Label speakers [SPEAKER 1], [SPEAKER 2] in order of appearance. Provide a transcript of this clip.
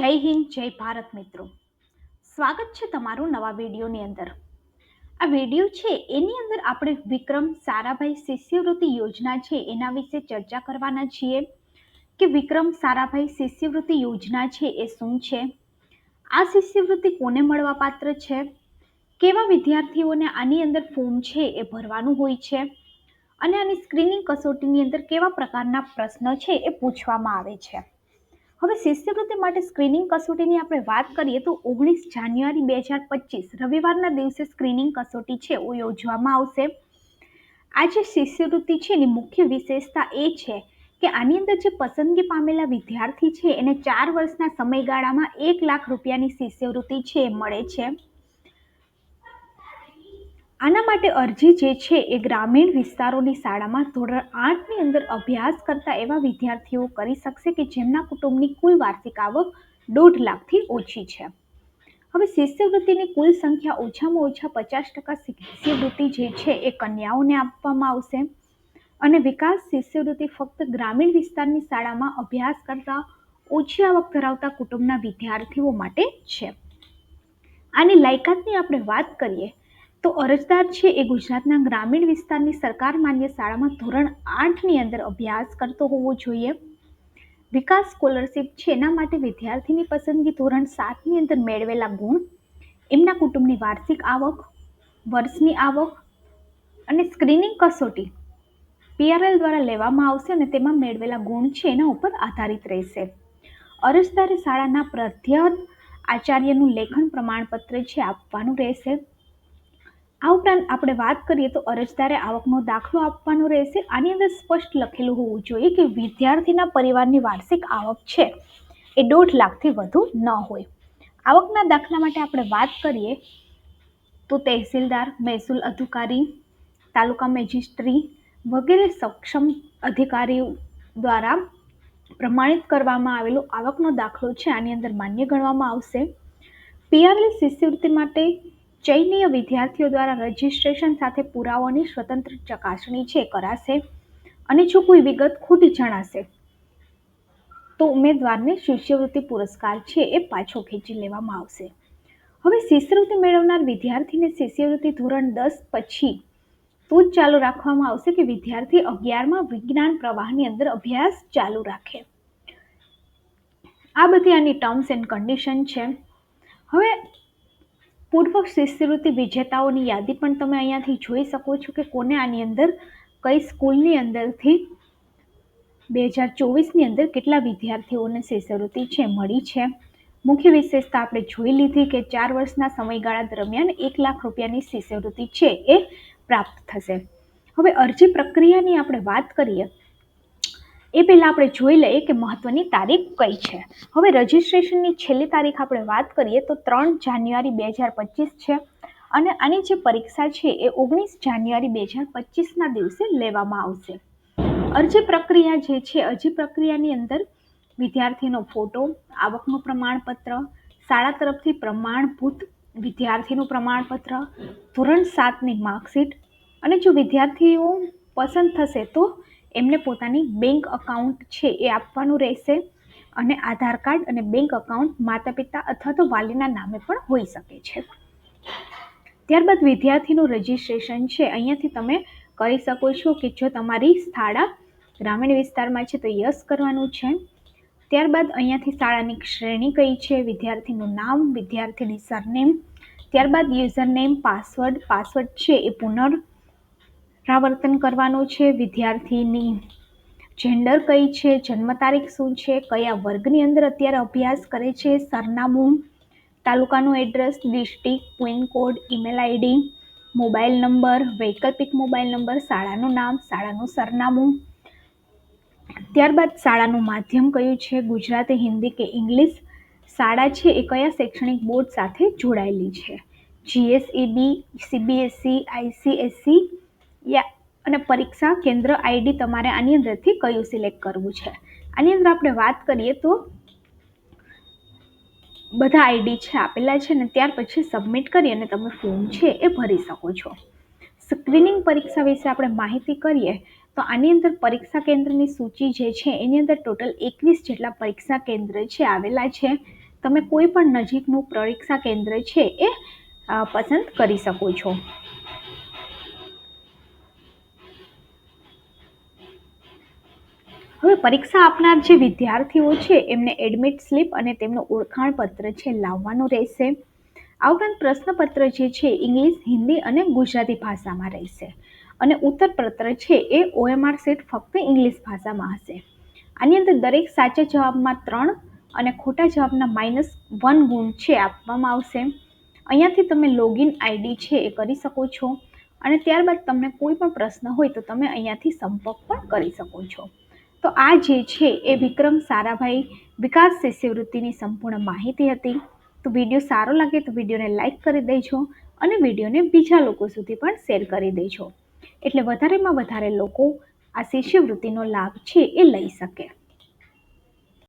[SPEAKER 1] જય હિન્દ, જય ભારત મિત્રો. સ્વાગત છે તમારું નવા વિડીયોની અંદર. આ વીડિયો છે, એની અંદર આપણે વિક્રમ, સારાભાઈ શિષ્યવૃત્તિ યોજના છે, એના વિશે ચર્ચા કરવાના છીએ. કે વિક્રમ, સારાભાઈ શિષ્યવૃત્તિ યોજના છે, એ શું છે? આ શિષ્યવૃત્તિ કોને મળવા પાત્ર છે? કેવા વિદ્યાર્થીઓને આની અંદર ફોર્મ છે, એ ભરવાનું હોય છે? અને આની સ્ક્રીનિંગ કસોટીની અંદર કેવા પ્રકારના પ્રશ્નો છે, એ પૂછવામાં આવે છે. હવે શિષ્યવૃત્તિ માટે સ્ક્રીનિંગ કસોટીની આપણે વાત કરીએ તો ઓગણીસ જાન્યુઆરી બે હજાર પચીસ રવિવારના દિવસે સ્ક્રીનિંગ કસોટી છે એ યોજવામાં આવશે. આ જે શિષ્યવૃત્તિ છે, એની મુખ્ય વિશેષતા એ છે કે આની અંદર જે પસંદગી પામેલા વિદ્યાર્થી છે, એને ચાર વર્ષના સમયગાળામાં એક લાખ રૂપિયાની શિષ્યવૃત્તિ છે, એ મળે છે. આના માટે અરજી જે છે એ ગ્રામીણ વિસ્તારોની શાળામાં ધોરણ આઠની અંદર અભ્યાસ કરતા એવા વિદ્યાર્થીઓ કરી શકશે કે જેમના કુટુંબની કુલ વાર્ષિક આવક દોઢ લાખથી ઓછી છે. હવે શિષ્યવૃત્તિની કુલ સંખ્યા ઓછામાં ઓછા પચાસ ટકા શિષ્યવૃત્તિ જે છે એ કન્યાઓને આપવામાં આવશે. અને વિકાસ શિષ્યવૃત્તિ ફક્ત ગ્રામીણ વિસ્તારની શાળામાં અભ્યાસ કરતા ઓછી આવક ધરાવતા કુટુંબના વિદ્યાર્થીઓ માટે છે. આની લાયકાતની આપણે વાત કરીએ તો અરજદાર છે એ ગુજરાતના ગ્રામીણ વિસ્તારની સરકાર માન્ય શાળામાં ધોરણ આઠની અંદર અભ્યાસ કરતો હોવો જોઈએ. વિકાસ સ્કોલરશિપ છે એના માટે વિદ્યાર્થીની પસંદગી ધોરણ સાતની અંદર મેળવેલા ગુણ, એમના કુટુંબની વાર્ષિક આવક, વર્ષની આવક અને સ્ક્રીનિંગ કસોટી પીઆરએલ દ્વારા લેવામાં આવશે અને તેમાં મેળવેલા ગુણ છે એના ઉપર આધારિત રહેશે. અરજદારે શાળાના પ્રધ્યત આચાર્યનું લેખન પ્રમાણપત્ર છે આપવાનું રહેશે. આ ઉપરાંત આપણે વાત કરીએ તો અરજદારે આવકનો દાખલો આપવાનો રહેશે. આની અંદર સ્પષ્ટ લખેલું હોવું જોઈએ કે વિદ્યાર્થીના પરિવારની વાર્ષિક આવક છે એ દોઢ લાખથી વધુ ન હોય. આવકના દાખલા માટે આપણે વાત કરીએ તો તહેસીલદાર, મહેસૂલ અધિકારી, તાલુકા મેજિસ્ટ્રી વગેરે સક્ષમ અધિકારીઓ દ્વારા પ્રમાણિત કરવામાં આવેલો આવકનો દાખલો છે. આની અંદર માન્ય ગણવામાં આવશે. પીઆરએલ શિષ્યવૃત્તિ માટે ચયનીય વિદ્યાર્થીઓ દ્વારા રજિસ્ટ્રેશન સાથે પુરાવાની સ્વતંત્ર ચકાસણી છે, કરાશે? અને જો કોઈ વિગત ખોટી જણાશે, તો ઉમેદવારને શિષ્યવૃત્તિ પુરસ્કાર છે એ પાછો ખેંચી લેવામાં આવશે. હવે શિષ્યવૃત્તિ મેળવનાર વિદ્યાર્થીને શિષ્યવૃત્તિ ધોરણ દસ પછી તો જ ચાલુ રાખવામાં આવશે કે વિદ્યાર્થી અગિયારમાં વિજ્ઞાન પ્રવાહની અંદર અભ્યાસ ચાલુ રાખે? આ બધી આની ટર્મ્સ એન્ડ કન્ડિશન છે. હવે પૂર્વ શિષ્યવૃત્તિ વિજેતાઓની યાદી પણ તમે અહીંયાથી જોઈ શકો છો કે કોને આની અંદર, કઈ સ્કૂલની અંદરથી બે હજાર ચોવીસની અંદર કેટલા વિદ્યાર્થીઓને શિષ્યવૃત્તિ છે, મળી છે. મુખ્ય વિશેષતા આપણે જોઈ લીધી કે ચાર વર્ષના સમયગાળા દરમિયાન એક લાખ રૂપિયાની શિષ્યવૃત્તિ છે એ પ્રાપ્ત થશે. હવે અરજી પ્રક્રિયાની આપણે વાત કરીએ એ પહેલાં આપણે જોઈ લઈએ કે મહત્ત્વની તારીખ કઈ છે. હવે રજિસ્ટ્રેશનની છેલ્લી તારીખ આપણે વાત કરીએ તો ત્રણ જાન્યુઆરી બે હજાર પચીસ છે અને આની જે પરીક્ષા છે એ ઓગણીસ જાન્યુઆરી બે હજાર પચીસના દિવસે લેવામાં આવશે. અરજી પ્રક્રિયા જે છે, અરજી પ્રક્રિયાની અંદર વિદ્યાર્થીનો ફોટો, આવકનું પ્રમાણપત્ર, શાળા તરફથી પ્રમાણભૂત વિદ્યાર્થીનું પ્રમાણપત્ર, ધોરણ સાતની માર્કશીટ અને જો વિદ્યાર્થીઓ પસંદ થશે તો એમને પોતાની બેંક અકાઉન્ટ છે એ આપવાનું રહેશે અને આધાર કાર્ડ અને બેંક અકાઉન્ટ માતા પિતા અથવા તો વાલીના નામે પણ હોઈ શકે છે. ત્યારબાદ વિદ્યાર્થીનું રજિસ્ટ્રેશન છે. અહીંયાથી તમે કરી શકો છો કે જો તમારી શાળા ગ્રામીણ વિસ્તારમાં છે તો યસ કરવાનું છે. ત્યારબાદ અહીંયાથી શાળાની શ્રેણી કઈ છે? વિદ્યાર્થીનું નામ, વિદ્યાર્થીની સરનેમ, ત્યારબાદ યુઝર નેમ પાસવર્ડ પાસવર્ડ છે એ પુનર પુનરાવર્તન કરવાનું છે વિદ્યાર્થીની. જેન્ડર કઈ છે, જન્મ તારીખ શું છે, કયા વર્ગની અંદર અત્યારે અભ્યાસ કરે છે, સરનામું, તાલુકાનું address district pin code email ID mobile number વૈકલ્પિક મોબાઈલ નંબર શાળાનું નામ, શાળાનું સરનામું. ત્યારબાદ શાળાનું માધ્યમ કયું છે, ગુજરાતી, હિન્દી કે ઇંગ્લિશ? શાળા છે એ કયા શૈક્ષણિક બોર્ડ સાથે જોડાયેલી છે? જીએસઈબી સીબીએસઈ આઈસીએસસી યા, અને પરીક્ષા કેન્દ્ર આઈડી તમારે આની અંદરથી કયું સિલેક્ટ કરવું છે? આની અંદર આપણે વાત કરીએ તો બધા આઈડી છે, આપેલા છે ને ત્યાર પછી સબમિટ કરી અને તમે ફોર્મ છે એ ભરી શકો છો. સ્ક્રીનિંગ પરીક્ષા વિશે આપણે માહિતી કરીએ, તો આની અંદર પરીક્ષા કેન્દ્રની સૂચિ જે છે, એની અંદર ટોટલ એકવીસ જેટલા પરીક્ષા કેન્દ્ર છે આવેલા છે. તમે કોઈ પણ નજીકનું પરીક્ષા કેન્દ્ર છે એ પસંદ કરી શકો છો. હવે પરીક્ષા આપનાર જે વિદ્યાર્થીઓ છે, એમને એડમિટ સ્લિપ અને તેમનું ઓળખાણ પત્ર છે લાવવાનું રહેશે. આ ઉપરાંત પ્રશ્નપત્ર જે છે, ઇંગ્લિશ, હિન્દી અને ગુજરાતી ભાષામાં રહેશે. અને ઉત્તરપત્ર છે, એ ઓએમઆર સેટ ફક્ત ઇંગ્લિશ ભાષામાં હશે. આની અંદર દરેક સાચા જવાબમાં ત્રણ અને ખોટા જવાબના માઇનસ વન ગુણ છે આપવામાં આવશે. અહીંયાથી તમે લોગિન આઈડી છે એ કરી શકો છો. અને ત્યારબાદ તમને કોઈ પણ પ્રશ્ન હોય તો તમે અહીંયાથી સંપર્ક પણ કરી શકો છો. તો આ જે છે એ વિક્રમ સારાભાઈ વિકાસ શિષ્યવૃત્તિની સંપૂર્ણ માહિતી હતી. તો વીડિયો સારો લાગે તો વિડીયોને લાઇક કરી દેજો અને વિડીયોને બીજા લોકો સુધી પણ શેર કરી દેજો. એટલે વધારેમાં વધારે લોકો આ શિષ્યવૃત્તિનો લાભ છે એ લઈ શકે.